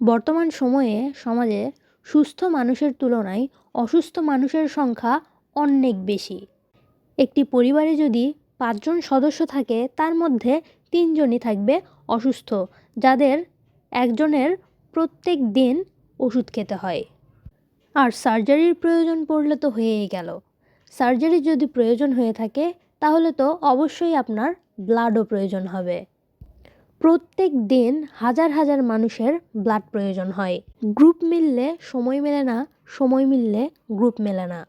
বর্তমান সময়ে সমাজে সুস্থ মানুষের তুলনায় অসুস্থ মানুষের সংখ্যা অনেক বেশি। একটি পরিবারে যদি পাঁচজন সদস্য থাকে, তার মধ্যে তিনজনই থাকবে অসুস্থ, যাদের একজনের প্রত্যেক দিন ওষুধ খেতে হয়। আর সার্জারির প্রয়োজন পড়লে তো হয়েই গেল। সার্জারি যদি প্রয়োজন হয়ে থাকে, তাহলে তো অবশ্যই আপনার ব্লাডও প্রয়োজন হবে। প্রত্যেক দিন হাজার হাজার মানুষের ব্লাড প্রয়োজন হয়। গ্রুপ মিললে সময় মেলে না, সময় মিললে গ্রুপ মেলে না।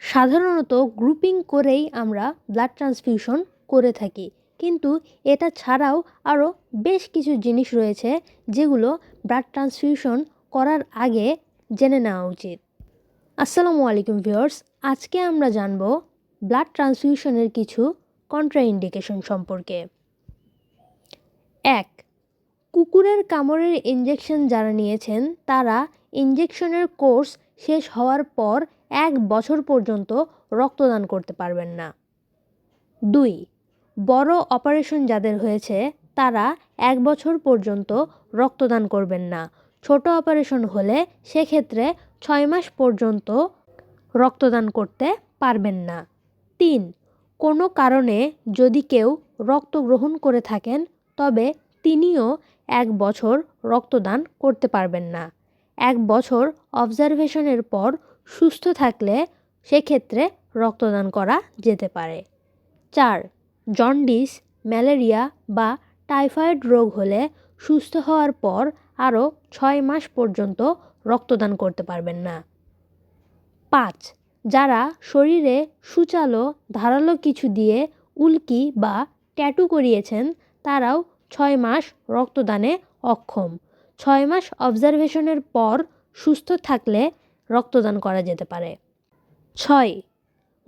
সাধারণত গ্রুপিং করেই আমরা ব্লাড ট্রান্সফিউশন করে থাকি। কিন্তু এটা ছাড়াও আরও বেশ কিছু জিনিস রয়েছে যেগুলো ব্লাড ট্রান্সফিউশন করার আগে জেনে নেওয়া উচিত। আসসালামু আলাইকুম ভিউয়ার্স আজকে আমরা জানব ব্লাড ট্রান্সফিউশনের কিছু কন্ট্রাইন্ডিকেশন সম্পর্কে। এক, কুকুরের কামড়ের ইঞ্জেকশন যারা নিয়েছেন, তারা ইঞ্জেকশনের কোর্স শেষ হওয়ার পর এক বছর পর্যন্ত রক্তদান করতে পারবেন না। দুই, বড় অপারেশন যাদের হয়েছে, তারা এক বছর পর্যন্ত রক্তদান করবেন না। ছোট অপারেশন হলে সেক্ষেত্রে ছয় মাস পর্যন্ত রক্তদান করতে পারবেন না। তিন, কোনো কারণে যদি কেউ রক্ত গ্রহণ করে থাকেন তবে তিনিও এক বছর রক্তদান করতে পারবেন না। এক বছর অবজারভেশনের পর সুস্থ থাকলে সেক্ষেত্রে রক্তদান করা যেতে পারে। চার, জন্ডিস, ম্যালেরিয়া বা টাইফয়েড রোগ হলে সুস্থ হওয়ার পর আরও ছয় মাস পর্যন্ত রক্তদান করতে পারবেন না। পাঁচ, যারা শরীরে সুচালো, ধারালো কিছু দিয়ে উল্কি বা ট্যাটু করিয়েছেন তারাও ছয় মাস রক্তদানে অক্ষম। ছয় মাস অবজারভেশনের পর সুস্থ থাকলে রক্তদান করা যেতে পারে। ছয়।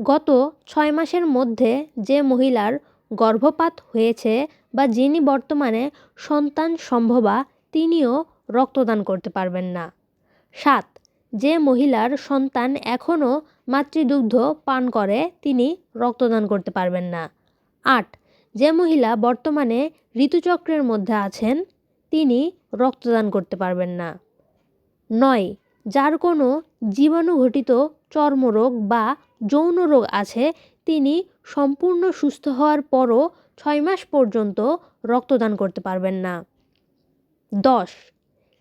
গত ছয় মাসের মধ্যে যে মহিলার গর্ভপাত হয়েছে বা যিনি বর্তমানে সন্তান সম্ভবা, তিনিও রক্তদান করতে পারবেন না। সাত। যে মহিলার সন্তান এখনও মাতৃদুগ্ধ পান করে, তিনি রক্তদান করতে পারবেন না। আট। যে মহিলা বর্তমানে ঋতুচক্রের মধ্যে আছেন, তিনি রক্তদান করতে পারবেন না। নয়, যার কোনো জীবাণুঘটিত চর্মরোগ বা যৌন রোগ আছে, তিনি সম্পূর্ণ সুস্থ হওয়ার পরও ছয় মাস পর্যন্ত রক্তদান করতে পারবেন না। দশ,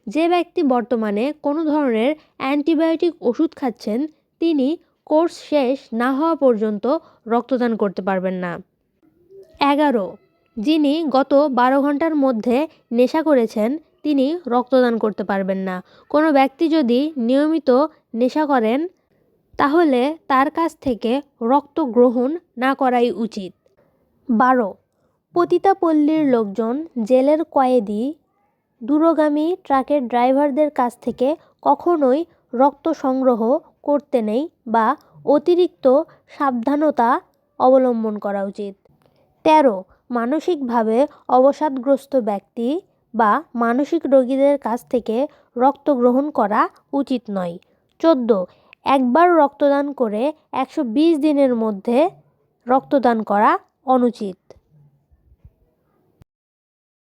যে ব্যক্তি বর্তমানে কোনো ধরনের অ্যান্টিবায়োটিক ওষুধ খাচ্ছেন, তিনি কোর্স শেষ না হওয়া পর্যন্ত রক্তদান করতে পারবেন না। এগারো, যিনি গত বারো ঘণ্টার মধ্যে নেশা করেছেন, তিনি রক্তদান করতে পারবেন না। কোনো ব্যক্তি যদি নিয়মিত নেশা করেন, তাহলে তার কাছ থেকে রক্ত গ্রহণ না করাই উচিত। বারো পতিতাপল্লীর লোকজন জেলের কয়েদি, দূরগামী ট্রাকের ড্রাইভারদের কাছ থেকে কখনোই রক্ত সংগ্রহ করতে নেই বা অতিরিক্ত সাবধানতা অবলম্বন করা উচিত। তেরো, মানসিকভাবে অবসাদগ্রস্ত ব্যক্তি বা মানসিক রোগীদের কাছ থেকে রক্ত গ্রহণ করা উচিত নয়। চোদ্দ, একবার রক্তদান করে একশো বিশ দিনের মধ্যে রক্তদান করা অনুচিত।